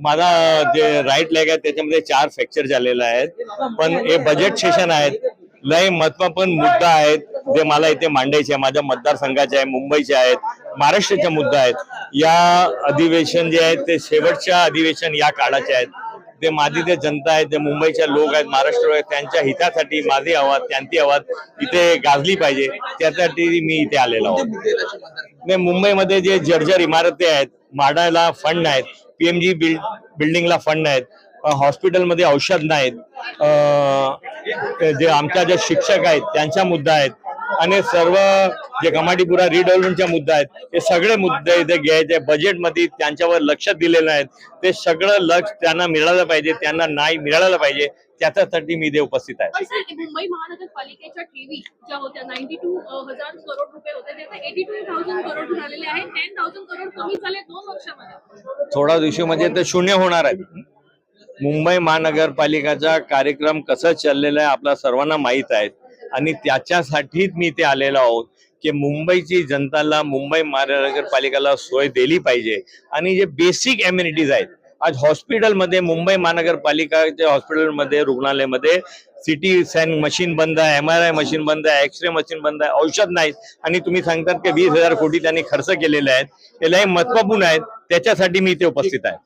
माझा जे right leg आहे त्याच्यामध्ये चार फ्रॅक्चर झालेला आहेत. पण हे बजेट सेशन आहेत. लय महत्त्वपूर्ण मुद्दा आहेत जे मला इथे मांडायचे आहे माझ्या मतदारसंघाचे आहे मुंबईचे आहेत महाराष्ट्राचे मुद्दा आहेत. या अधिवेशन जे आहेत ते शेवटच्या अधिवेशन या काळाचे आहेत. ते माझी जे जनता आहे ते मुंबईचे लोक आहेत महाराष्ट्र आहेत त्यांच्या हितासाठी माझी आवाज त्यांची आवाज इथे गाजली पाहिजे. त्यासाठी मी इथे आलेलो आहोत. मुंबईमध्ये जे जर्जर इमारती आहेत माडायला फंड आहेत पीएमजी बिल्ड बिल्डिंगला फंड आहेत हॉस्पिटलमध्ये औषध नाहीत. जे आमच्या ज्या शिक्षक आहेत त्यांचा मुद्दा आहेत. आणि सर्व जे कमाटीपुरा रिडेव्हलपमेंटचा मुद्दा आहेत हे सगळे मुद्दे इथे घ्यायचे. बजेटमध्ये त्यांच्यावर लक्ष दिलेलं आहे. ते सगळं लक्ष त्यांना मिळालं पाहिजे त्यांना नाही मिळालं पाहिजे त्याच्यासाठी मी इथे उपस्थित आहे. मुंबई महानगरपालिकेच्या ठेवी ज्या होत्या नाईन्टी टू हजार करोड रुपये होते एटी टू थाउजंड करोड झालेले आहेत टेन थाउजंड करोड कमी झाले दोन वर्षामध्ये. थोडा दिवसामध्ये ते शून्य होणार आहे. मुंबई महानगरपालिकाचा कार्यक्रम कसा चाललेला आहे आपल्या सर्वांना माहीत आहे. आणि त्याच्यासाठीच मी इथे आलेलो आहोत. की मुंबईची जनताला मुंबई महानगरपालिकेला सोय दिली पाहिजे. आणि जे बेसिक एम्युनिटीज आहेत आज हॉस्पिटलमध्ये मुंबई महानगरपालिकाच्या हॉस्पिटलमध्ये रुग्णालयामध्ये सिटी स्कॅन मशीन बंद आहे एम आर आय मशीन बंद आहे एक्सरे मशीन बंद आहे औषध नाहीत. आणि तुम्ही सांगतात की वीस हजार कोटी त्यांनी खर्च केलेले आहेत. हे लय महत्त्वपूर्ण आहेत. त्याच्यासाठी मी इथे उपस्थित आहे.